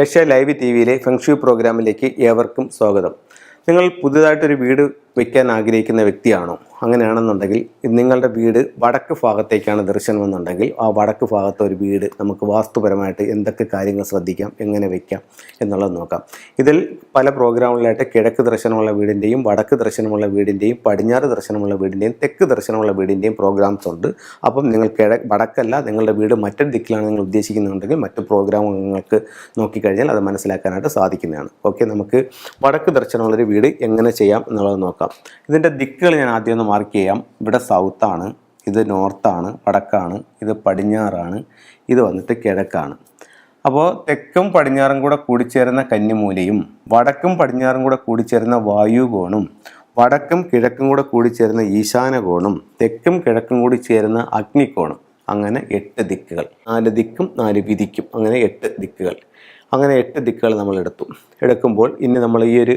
Asia live T വിയിലെ feng shui പ്രോഗ്രാമിലേക്ക് ഏവർക്കും സ്വാഗതം. നിങ്ങൾ പുതുതായിട്ടൊരു വീട് വയ്ക്കാൻ ആഗ്രഹിക്കുന്ന വ്യക്തിയാണോ? അങ്ങനെയാണെന്നുണ്ടെങ്കിൽ നിങ്ങളുടെ വീട് വടക്ക് ഭാഗത്തേക്കാണ് ദർശനം ദർശനമെന്നുണ്ടെങ്കിൽ ആ വടക്ക് ഭാഗത്തെ ഒരു വീട് നമുക്ക് വാസ്തുപരമായിട്ട് എന്തൊക്കെ കാര്യങ്ങൾ ശ്രദ്ധിക്കാം എങ്ങനെ വയ്ക്കാം എന്നുള്ളത് നോക്കാം. ഇതിൽ പല പ്രോഗ്രാമുകളിലായിട്ട് കിഴക്ക് ദർശനമുള്ള വീടിന്റെയും വടക്ക് ദർശനമുള്ള വീടിന്റെയും പടിഞ്ഞാറ് ദർശനമുള്ള വീടിന്റെയും തെക്ക് ദർശനമുള്ള വീടിന്റെയും പ്രോഗ്രാംസ് ഉണ്ട്. അപ്പം നിങ്ങൾ കിഴ വടക്കല്ല നിങ്ങളുടെ വീട് മറ്റൊരു ദിക്കിലാണ് നിങ്ങൾ ഉദ്ദേശിക്കുന്നുണ്ടെങ്കിൽ മറ്റു പ്രോഗ്രാമുകൾ നിങ്ങൾക്ക് നോക്കിക്കഴിഞ്ഞാൽ അത് മനസ്സിലാക്കാനായിട്ട് സാധിക്കുന്നതാണ്. ഓക്കെ നമുക്ക് വടക്ക് ദർശനമുള്ളൊരു വീട് എങ്ങനെ ചെയ്യാം എന്നുള്ളത് നോക്കാം. ഇതിന്റെ ദിക്കുകൾ ഞാൻ ആദ്യം ഒന്ന് മാർക്ക് ചെയ്യാം. ഇവിടെ സൗത്താണ് ഇത് നോർത്താണ് വടക്കാണ് ഇത് പടിഞ്ഞാറാണ് ഇത് വന്നിട്ട് കിഴക്കാണ്. അപ്പോൾ തെക്കും പടിഞ്ഞാറും കൂടെ കൂടിച്ചേരുന്ന കന്നിമൂലയും വടക്കും പടിഞ്ഞാറും കൂടെ കൂടിച്ചേരുന്ന വായുകോണും വടക്കും കിഴക്കും കൂടെ കൂടിച്ചേരുന്ന ഈശാനകോണും തെക്കും കിഴക്കും കൂടി ചേരുന്ന അഗ്നികോണും. അങ്ങനെ എട്ട് ദിക്കുകൾ. നാല് ദിക്കും നാല് വിധിക്കും. അങ്ങനെ എട്ട് ദിക്കുകൾ. അങ്ങനെ എട്ട് ദിക്കുകൾ നമ്മൾ എടുത്തു. എടുക്കുമ്പോൾ ഇനി നമ്മൾ ഈ ഒരു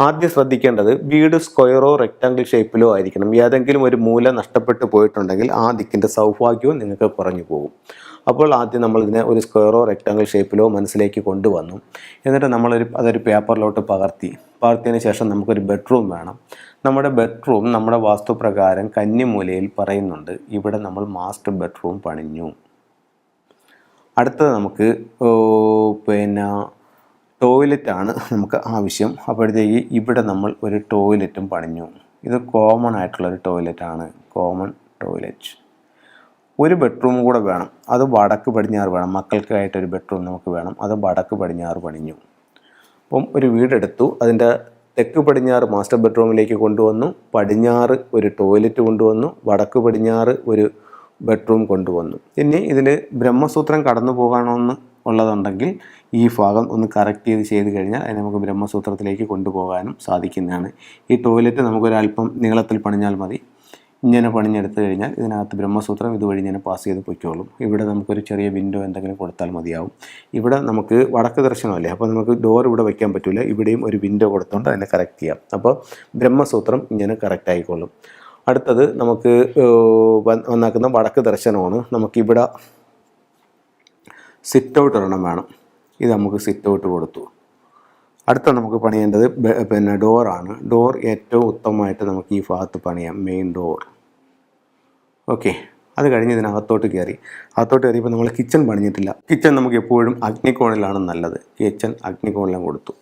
ആദ്യം ശ്രദ്ധിക്കേണ്ടത് വീട് സ്ക്വയറോ റെക്റ്റാങ്കിൾ ഷേപ്പിലോ ആയിരിക്കണം. ഏതെങ്കിലും ഒരു മൂല നഷ്ടപ്പെട്ടു പോയിട്ടുണ്ടെങ്കിൽ ആ ദിക്കിന്റെ സൗഭാഗ്യവും നിങ്ങൾക്ക് കുറഞ്ഞു പോകും. അപ്പോൾ ആദ്യം നമ്മൾ ഇതിനെ ഒരു സ്ക്വയറോ റെക്റ്റാങ്കിൾ ഷേപ്പിലോ മനസ്സിലേക്ക് കൊണ്ടുവന്നു. എന്നിട്ട് നമ്മളൊരു അതൊരു പേപ്പറിലോട്ട് പകർത്തി. പകർത്തിയതിന് ശേഷം നമുക്കൊരു ബെഡ്റൂം വേണം. നമ്മുടെ ബെഡ്റൂം നമ്മുടെ വാസ്തുപ്രകാരം കന്നിമൂലയിൽ പറയുന്നുണ്ട്. ഇവിടെ നമ്മൾ മാസ്റ്റർ ബെഡ്റൂം പണിഞ്ഞു. അടുത്തത് നമുക്ക് പിന്നെ ടോയ്ലറ്റാണ് നമുക്ക് ആവശ്യം. അപ്പോഴത്തേക്ക് ഇവിടെ നമ്മൾ ഒരു ടോയ്ലറ്റും പണിഞ്ഞു. ഇത് കോമൺ ആയിട്ടുള്ള ആയിട്ടുള്ളൊരു ടോയ്ലറ്റാണ്. Common toilet. ഒരു ബെഡ്റൂം കൂടെ വേണം. അത് വടക്ക് പടിഞ്ഞാറ് വേണം. മക്കൾക്കായിട്ടൊരു ബെഡ്റൂം നമുക്ക് വേണം. അത് വടക്ക് പടിഞ്ഞാറ് പണിഞ്ഞു. അപ്പം ഒരു വീടെടുത്തു. അതിന്റെ തെക്ക് പടിഞ്ഞാറ് മാസ്റ്റർ ബെഡ്റൂമിലേക്ക് കൊണ്ടുവന്നു. പടിഞ്ഞാറ് ഒരു ടോയ്ലറ്റ് കൊണ്ടുവന്നു. വടക്ക് പടിഞ്ഞാറ് ഒരു ബെഡ്റൂം കൊണ്ടുവന്നു. ഇനി ഇതിൽ ബ്രഹ്മസൂത്രം കടന്നു പോകണമെന്ന് ഉള്ളതുണ്ടെങ്കിൽ ഈ ഭാഗം ഒന്ന് കറക്റ്റ് ചെയ്ത് ചെയ്ത് കഴിഞ്ഞാൽ അതിനെ നമുക്ക് ബ്രഹ്മസൂത്രത്തിലേക്ക് കൊണ്ടുപോകാനും സാധിക്കുന്നതാണ്. ഈ ടോയ്ലറ്റ് നമുക്കൊരല്പം നീളത്തിൽ പണിഞ്ഞാൽ മതി. ഇങ്ങനെ പണിഞ്ഞെടുത്ത് കഴിഞ്ഞാൽ ഇതിനകത്ത് ബ്രഹ്മസൂത്രം ഇതുവഴി ഇങ്ങനെ പാസ് ചെയ്ത് പൊയ്ക്കോളും. ഇവിടെ നമുക്കൊരു ചെറിയ വിൻഡോ എന്തെങ്കിലും കൊടുത്താൽ മതിയാവും. ഇവിടെ നമുക്ക് വടക്ക് ദർശനമല്ലേ? അപ്പോൾ നമുക്ക് ഡോർ ഇവിടെ വയ്ക്കാൻ പറ്റില്ല ഇവിടെയും ഒരു വിൻഡോ കൊടുത്തുകൊണ്ട് അതിനെ കറക്റ്റ് ചെയ്യാം. അപ്പോൾ ബ്രഹ്മസൂത്രം ഇങ്ങനെ കറക്റ്റ് ആയിക്കോളും. അടുത്തത് നമുക്ക് വന്നാക്കുന്ന വടക്ക് ദർശനമാണ്. നമുക്കിവിടെ സിറ്റ് ഔട്ട് ഒരെണ്ണം വേണം. ഇത് നമുക്ക് സിറ്റ് ഔട്ട് കൊടുത്തു. അടുത്ത നമുക്ക് പണിയേണ്ടത് പിന്നെ ഡോറാണ് ഡോർ ഏറ്റവും ഉത്തമമായിട്ട് നമുക്ക് ഈ ഭാഗത്ത് പണിയാം. മെയിൻ ഡോർ ഓക്കെ അത് കഴിഞ്ഞ് ഇതിനകത്തോട്ട് കയറി. അകത്തോട്ട് കയറിയപ്പോൾ നമ്മൾ കിച്ചൺ പണിഞ്ഞിട്ടില്ല. കിച്ചൺ നമുക്ക് എപ്പോഴും അഗ്നികോണിലാണ് നല്ലത്. കിച്ചൺ അഗ്നികോണിലും കൊടുത്തു.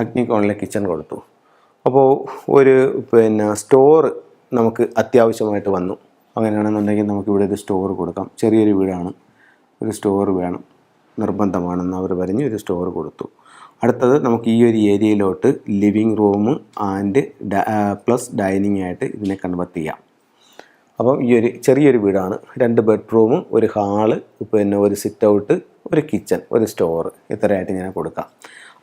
അഗ്നികോണിലെ കിച്ചൺ കൊടുത്തു. അപ്പോൾ ഒരു പിന്നെ സ്റ്റോർ നമുക്ക് അത്യാവശ്യമായിട്ട് വന്നു. അങ്ങനെയാണെന്നുണ്ടെങ്കിൽ നമുക്ക് ഇവിടെ ഒരു സ്റ്റോർ കൊടുക്കാം. ചെറിയൊരു വീടാണ്. ഒരു സ്റ്റോർ വേണം. നിർബന്ധമാണെന്ന് അവർ പറഞ്ഞ് ഒരു സ്റ്റോർ കൊടുത്തു. അടുത്തത് നമുക്ക് ഈ ഒരു ഏരിയയിലോട്ട് living room and plus dining ആയിട്ട് ഇതിനെ കൺവെർട്ട് ചെയ്യാം. അപ്പം ഈ ഒരു ചെറിയൊരു വീടാണ്. രണ്ട് ബെഡ്റൂമും ഒരു ഹാൾ പിന്നെ ഒരു സിറ്റ് ഔട്ട് ഒരു കിച്ചൺ ഒരു സ്റ്റോർ ഇത്രയായിട്ട് ഇങ്ങനെ കൊടുക്കാം.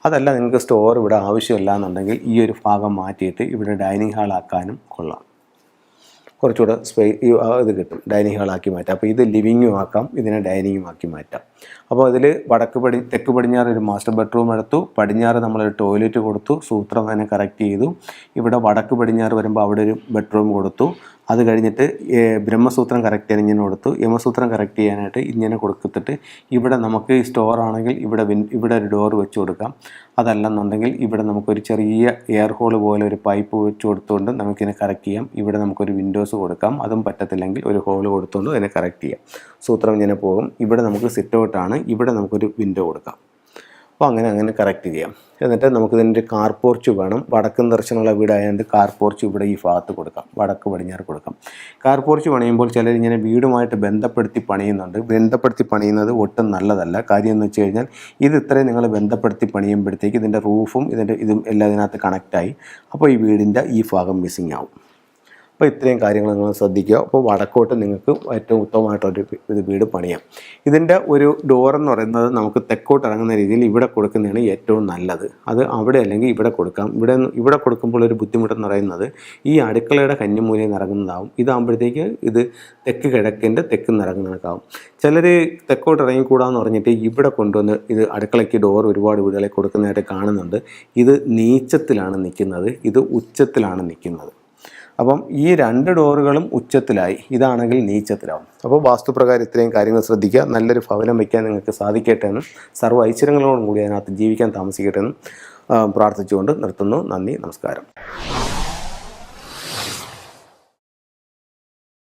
അതല്ല നിങ്ങൾക്ക് സ്റ്റോർ ഇവിടെ ആവശ്യമില്ല എന്നുണ്ടെങ്കിൽ ഈ ഒരു ഭാഗം മാറ്റിയിട്ട് ഇവിടെ ഡൈനിങ് ഹാൾ ആക്കാനും കൊള്ളാം. കുറച്ചുകൂടെ സ്പേ ഇത് കിട്ടും. ഡൈനിങ് ഹാളാക്കി മാറ്റാം. അപ്പോൾ ഇത് ലിവിങ്ങും ആക്കാം ഇതിനെ ഡൈനിങ്ങും ആക്കി മാറ്റാം. അപ്പോൾ അതിൽ വടക്ക് പടി തെക്ക് പടിഞ്ഞാറ് ഒരു മാസ്റ്റർ ബെഡ്റൂം എടുത്തു. പടിഞ്ഞാറ് നമ്മളൊരു ടോയ്ലറ്റ് കൊടുത്തു. സൂത്രം തന്നെ കറക്റ്റ് ചെയ്തു. ഇവിടെ വടക്ക് പടിഞ്ഞാറ് വരുമ്പോൾ അവിടെ ഒരു ബെഡ്റൂം കൊടുത്തു. അത് കഴിഞ്ഞിട്ട് ബ്രഹ്മസൂത്രം കറക്റ്റ് ചെയ്യാൻ ഇങ്ങനെ കൊടുത്തു. യമസൂത്രം കറക്റ്റ് ചെയ്യാനായിട്ട് ഇങ്ങനെ കൊടുത്തിട്ട് ഇവിടെ നമുക്ക് സ്റ്റോർ ആണെങ്കിൽ ഇവിടെ ഇവിടെ ഒരു ഡോർ വെച്ച് കൊടുക്കാം. അതല്ലെന്നുണ്ടെങ്കിൽ ഇവിടെ നമുക്കൊരു ചെറിയ എയർ ഹോൾ പോലെ ഒരു പൈപ്പ് വെച്ച് കൊടുത്തുകൊണ്ട് നമുക്കിതിനെ കറക്റ്റ് ചെയ്യാം. ഇവിടെ നമുക്കൊരു വിൻഡോസ് കൊടുക്കാം. അതും പറ്റത്തില്ലെങ്കിൽ ഒരു ഹോൾ കൊടുത്തുകൊണ്ട് അതിനെ കറക്റ്റ് ചെയ്യാം. സൂത്രം ഇങ്ങനെ പോകും. ഇവിടെ നമുക്ക് സിറ്റ് ഔട്ടാണ് ഇവിടെ നമുക്കൊരു വിൻഡോ കൊടുക്കാം. അപ്പോൾ അങ്ങനെ അങ്ങനെ കറക്റ്റ് ചെയ്യാം. എന്നിട്ട് നമുക്ക് ഇതിന്റെ കാർ പോർച്ച് വേണം. വടക്കൻ ദർശനമുള്ള വീടായതുകൊണ്ട് കാർ പോർച്ച് ഇവിടെ ഈ ഭാഗത്ത് കൊടുക്കാം. വടക്ക് പടിഞ്ഞാറ് കൊടുക്കാം. കാർ പോർച്ച് പണിയുമ്പോൾ ചിലർ ഇങ്ങനെ വീടുമായിട്ട് ബന്ധപ്പെടുത്തി പണിയുന്നുണ്ട്. ബന്ധപ്പെടുത്തി പണിയുന്നത് ഒട്ടും നല്ലതല്ല. കാര്യം എന്ന് വെച്ച് കഴിഞ്ഞാൽ ഇത് ഇത്രയും നിങ്ങൾ ബന്ധപ്പെടുത്തി പണിയുമ്പോഴത്തേക്ക് ഇതിന്റെ റൂഫും ഇതിന്റെ ഇതും എല്ലാം ഇതിനകത്ത് കണക്റ്റായി അപ്പോൾ ഈ വീടിന്റെ ഈ ഭാഗം മിസ്സിങ് ആവും. അപ്പോൾ ഇത്രയും കാര്യങ്ങൾ നിങ്ങൾ ശ്രദ്ധിക്കുക. അപ്പോൾ വടക്കോട്ട് നിങ്ങൾക്ക് ഏറ്റവും ഉത്തമമായിട്ടൊരു ഇത് വീട് പണിയാം. ഇതിന്റെ ഒരു ഡോർ എന്ന് പറയുന്നത് നമുക്ക് തെക്കോട്ട് ഇറങ്ങുന്ന രീതിയിൽ ഇവിടെ കൊടുക്കുന്നതാണ് ഏറ്റവും നല്ലത്. അത് അവിടെ അല്ലെങ്കിൽ ഇവിടെ കൊടുക്കാം. ഇവിടെ ഇവിടെ കൊടുക്കുമ്പോൾ ഒരു ബുദ്ധിമുട്ടെന്ന് പറയുന്നത് ഈ അടുക്കളയുടെ കന്നിമൂലയിൽ നിന്ന് ഇറങ്ങുന്നതാവും ഇതാകുമ്പോഴത്തേക്ക് ഇത് തെക്ക് കിഴക്കിന്റെ തെക്ക് നിറങ്ങുന്നതാവും ചിലർ തെക്കോട്ട് ഇറങ്ങിക്കൂടാന്ന് പറഞ്ഞിട്ട് ഇവിടെ കൊണ്ടുവന്ന് ഇത് അടുക്കളയ്ക്ക് ഡോർ ഒരുപാട് വീടുകളെ കൊടുക്കുന്നതായിട്ട് കാണുന്നുണ്ട്. ഇത് നീച്ചത്തിലാണ് നിൽക്കുന്നത്. ഇത് ഉച്ചത്തിലാണ് നിൽക്കുന്നത്. അപ്പം ഈ രണ്ട് ഡോറുകളും ഉച്ചത്തിലായി. ഇതാണെങ്കിൽ നീച്ചത്തിലാവും. അപ്പോൾ വാസ്തുപ്രകാരം ഇത്രയും കാര്യങ്ങൾ ശ്രദ്ധിക്കുക. നല്ലൊരു ഭവനം വയ്ക്കാൻ നിങ്ങൾക്ക് സാധിക്കട്ടെ എന്നും സർവ ഐശ്വര്യങ്ങളോടും കൂടി അതിനകത്ത് ജീവിക്കാൻ താമസിക്കട്ടെ എന്നും പ്രാർത്ഥിച്ചുകൊണ്ട് നിർത്തുന്നു. നന്ദി നമസ്കാരം.